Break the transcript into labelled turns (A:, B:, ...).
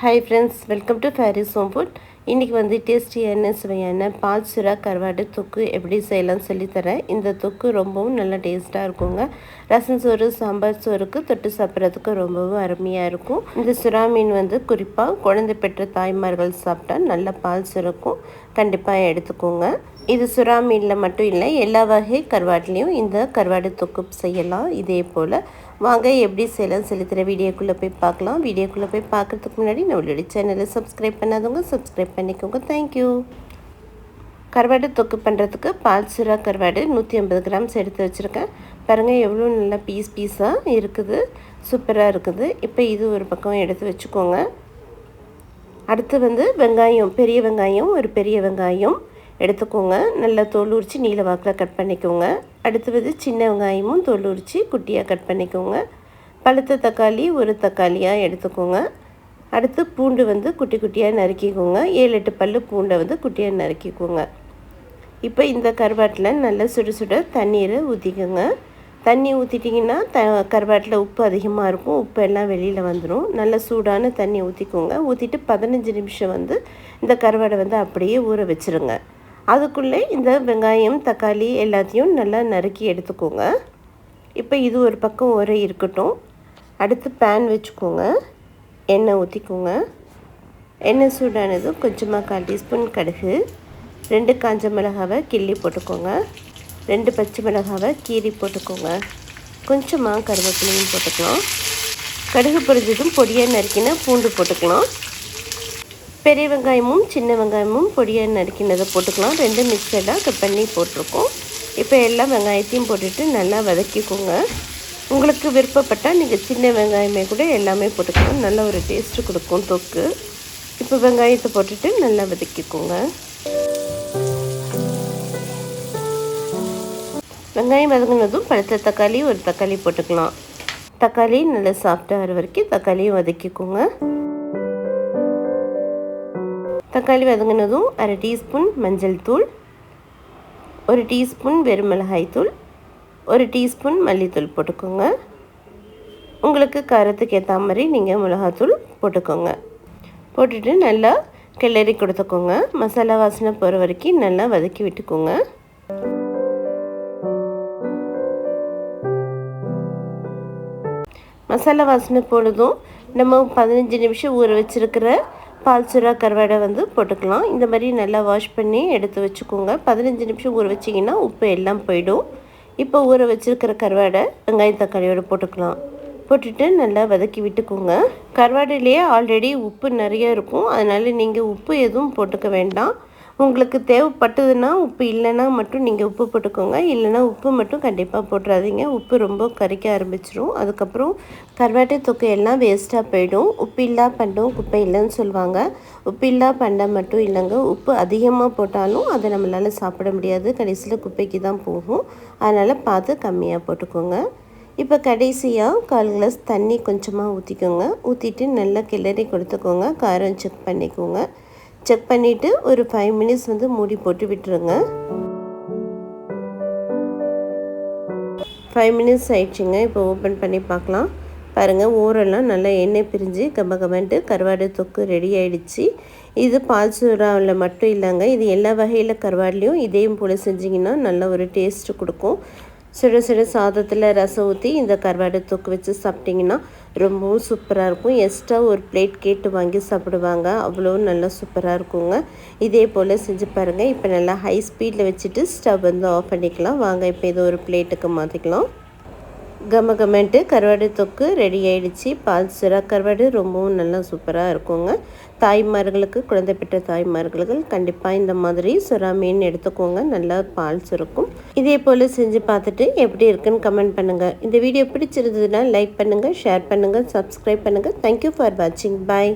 A: Hi friends welcome to Faris home food இன்றைக்கி வந்து டேஸ்டியான சுவையான பால் சுறா கருவாடு தொக்கு எப்படி செய்யலாம்னு சொல்லித்தரேன் இந்த தொக்கு ரொம்பவும் நல்லா டேஸ்ட்டாக இருக்குங்க. ரசம் சோறு சாம்பார் சோறுக்கு தொட்டு சாப்பிட்றதுக்கு ரொம்பவும் அருமையாக இருக்கும். இந்த சுறா மீன் வந்து குறிப்பாக குழந்தை பெற்ற தாய்மார்கள் சாப்பிட்டா நல்ல பால் சுரக்கும் கண்டிப்பாக எடுத்துக்கோங்க. இது சுறா மீனில் மட்டும் இல்லை எல்லா வகை கருவாட்லேயும் இந்த கருவாடு தொக்கு செய்யலாம். இதே போல் வாங்க எப்படி செய்யலாம் செலுத்துகிற வீடியோக்குள்ளே போய் பார்க்கலாம். வீடியோக்குள்ளே போய் பார்க்குறதுக்கு முன்னாடி நம்மளுடைய சேனலை சப்ஸ்கிரைப் பண்ணாதவங்க சப்ஸ்கிரைப் பண்ணிக்கோங்க. தேங்க்யூ கருவாடு தொக்கு பண்ணுறதுக்கு பால் சுறா கருவாடு நூற்றி ஐம்பது கிராம்ஸ் எடுத்து வச்சுருக்கேன். பாருங்கள் எவ்வளோ நல்லா பீஸ் பீஸாக இருக்குது. சூப்பராக இருக்குது. இப்போ இது ஒரு பக்கம் எடுத்து வச்சுக்கோங்க. அடுத்து வந்து வெங்காயம் பெரிய வெங்காயம் ஒரு பெரிய வெங்காயம். எடுத்துக்கோங்க. நல்லா தோல் உரித்து நீல வாக்கில் கட் பண்ணிக்கோங்க. அடுத்து வந்து சின்ன வெங்காயமும் தோல் உரித்து குட்டியாக கட் பண்ணிக்கோங்க. பழுத்த தக்காளி ஒரு தக்காளியாக எடுத்துக்கோங்க. அடுத்து பூண்டு வந்து குட்டி குட்டியாக நறுக்கிக்கோங்க. ஏழு எட்டு பல் பூண்டை வந்து குட்டியாக நறுக்கிக்கோங்க. இப்போ இந்த கருவாட்டில் நல்லா சுட சுட தண்ணீரை ஊற்றிக்கோங்க தண்ணி ஊற்றிட்டிங்கன்னா த கருவாட்டில் உப்பு அதிகமாக இருக்கும். உப்பு எல்லாம் வெளியில் வந்துடும் நல்லா சூடான தண்ணி ஊற்றிக்கோங்க ஊற்றிட்டு பதினஞ்சு நிமிஷம் வந்து இந்த கருவாடை வந்து அப்படியே ஊற வச்சுருங்க. அதுக்குள்ளே இந்த வெங்காயம் தக்காளி எல்லாத்தையும் நல்லா நறுக்கி எடுத்துக்கோங்க. இப்போ இது ஒரு பக்கம் உரை இருக்கட்டும். அடுத்து பேன் வச்சுக்கோங்க. எண்ணெய் ஊற்றிக்கோங்க எண்ணெய் சூடானது கொஞ்சமாக கால் டீஸ்பூன் கடுகு. ரெண்டு காஞ்ச மிளகாவை கிள்ளி போட்டுக்கோங்க. ரெண்டு பச்சை மிளகாவை கீரி போட்டுக்கோங்க. கொஞ்சமாக கருவேப்பிலையும் போட்டுக்கலாம். கடுகு பொரிஞ்சதும் பொடியாக நறுக்கினா பூண்டு போட்டுக்கலாம். பெரிய வெங்காயமும் சின்ன வெங்காயமும் பொடியாக நறுக்கினதை போட்டுக்கலாம். ரெண்டு மிக்சடாக கட் பண்ணி போட்டிருக்கோம். இப்போ எல்லா வெங்காயத்தையும் போட்டுட்டு நல்லா வதக்கிக்கோங்க. உங்களுக்கு விருப்பப்பட்டால் நீங்கள் சின்ன வெங்காயமே கூட எல்லாமே போட்டுக்கலாம். நல்ல ஒரு டேஸ்ட்டு கொடுக்கும் தொக்கு. இப்போ வெங்காயத்தை போட்டுட்டு நல்லா வதக்கிக்கோங்க. வெங்காயம் வதங்கினதும் பழுத்த தக்காளி ஒரு தக்காளி போட்டுக்கலாம். தக்காளி நல்லா சாஃப்டாக வரைக்கும் தக்காளியும் வதக்கிக்கோங்க. தக்காளி வதங்கினதும் அரை டீஸ்பூன் மஞ்சள் தூள் ஒரு டீஸ்பூன் வெறும் தூள் ஒரு டீஸ்பூன் மல்லித்தூள் போட்டுக்கோங்க. உங்களுக்கு காரத்துக்கு ஏற்ற மாதிரி நீங்கள் மிளகாத்தூள் போட்டுக்கோங்க. போட்டுட்டு நல்லா கிளறி கொடுத்துக்கோங்க. மசாலா வாசனை போகிற வரைக்கும் நல்லா வதக்கி விட்டுக்கோங்க. மசாலா வாசனை போனதும் நம்ம பதினஞ்சு நிமிஷம் ஊற வச்சுருக்கிற பால் சுறா கருவாடை வந்து போட்டுக்கலாம். இந்த மாதிரி நல்லா வாஷ் பண்ணி எடுத்து வச்சுக்கோங்க. பதினஞ்சு நிமிஷம் ஊற வச்சிங்கன்னா உப்பு எல்லாம் போயிடும். இப்போ ஊற வச்சுருக்கிற கருவாடை வெங்காயம் தக்காளியோடு போட்டுக்கலாம். போட்டுட்டு நல்லா வதக்கி விட்டுக்கோங்க. கருவாடையிலேயே ஆல்ரெடி உப்பு நிறைய இருக்கும். அதனால் நீங்கள் உப்பு எதுவும் போட்டுக்க வேண்டாம். உங்களுக்கு தேவைப்பட்டதுன்னா உப்பு இல்லைன்னா மட்டும் நீங்கள் உப்பு போட்டுக்கோங்க. இல்லைன்னா உப்பு மட்டும் கண்டிப்பாக போட்டுறாதீங்க. உப்பு ரொம்ப கறிக்க ஆரம்பிச்சிடும் அதுக்கப்புறம் கருவாட்டை தொக்கை எல்லாம் வேஸ்ட்டாக போயிடும். உப்பு இல்லா பண்டும் குப்பை இல்லைன்னு சொல்லுவாங்க. உப்பு இல்லா பண்டை மட்டும் இல்லைங்க. உப்பு அதிகமாக போட்டாலும் அதை நம்மளால் சாப்பிட முடியாது. கடைசியில் குப்பைக்கு தான் போகும். அதனால் பார்த்து கம்மியாக போட்டுக்கோங்க. இப்போ கடைசியாக கால் கிளாஸ் தண்ணி கொஞ்சமாக ஊற்றிக்கோங்க ஊற்றிட்டு நல்லா கிளறி கொடுத்துக்கோங்க. காரம் செக் பண்ணிக்கோங்க. செக் பண்ணிவிட்டு ஒரு ஃபைவ் மினிட்ஸ் வந்து மூடி போட்டு விட்டுருங்க. ஃபைவ் மினிட்ஸ் ஆயிடுச்சுங்க. இப்போ ஓப்பன் பண்ணி பார்க்கலாம். பாருங்கள் ஊரெல்லாம் நல்லா எண்ணெய் பிரிஞ்சு கம்ப கமெண்ட்டு கருவாடு தொக்கு ரெடி ஆகிடுச்சு இது பால் சூறாவில் மட்டும் இல்லைங்க. இது எல்லா வகையில் கருவாடுலேயும் இதையும் போல் செஞ்சிங்கன்னா நல்ல ஒரு டேஸ்ட்டு கொடுக்கும். சுட சுட சாதத்தில் ரசம் ஊற்றி இந்த கருவாடு தொக்கு வச்சு சாப்பிட்டிங்கன்னா ரொம்பவும் சூப்பராக இருக்கும். எக்ஸ்ட்ரா ஒரு பிளேட் கேட்டு வாங்கி சாப்பிடுவாங்க. அவ்வளோ நல்லா சூப்பராக இருக்குங்க. இதே போல் செஞ்சு பாருங்கள் இப்போ நல்லா ஹை ஸ்பீடில் வச்சுட்டு ஸ்டவ் வந்து ஆஃப் பண்ணிக்கலாம். வாங்க இப்போ இதை ஒரு பிளேட்டுக்கு மாற்றிக்கலாம் கம கமெண்ட்டு கருவாடு தொக்கு ரெடி ஆயிடுச்சு. பால் சிரா கருவாடு ரொம்பவும் நல்லா சூப்பராக இருக்குங்க. தாய்மார்களுக்கு குழந்தை பெற்ற தாய்மார்களுக்கு கண்டிப்பாக இந்த மாதிரி சுறா மீன் எடுத்துக்கோங்க. நல்லா பால் சுருக்கும். இதே போல் செஞ்சு பார்த்துட்டு எப்படி இருக்குன்னு கமெண்ட் பண்ணுங்கள் இந்த வீடியோ பிடிச்சிருந்ததுன்னா லைக் பண்ணுங்கள் ஷேர் பண்ணுங்கள் சப்ஸ்கிரைப் பண்ணுங்கள் தேங்க்யூ ஃபார் வாட்சிங் பாய்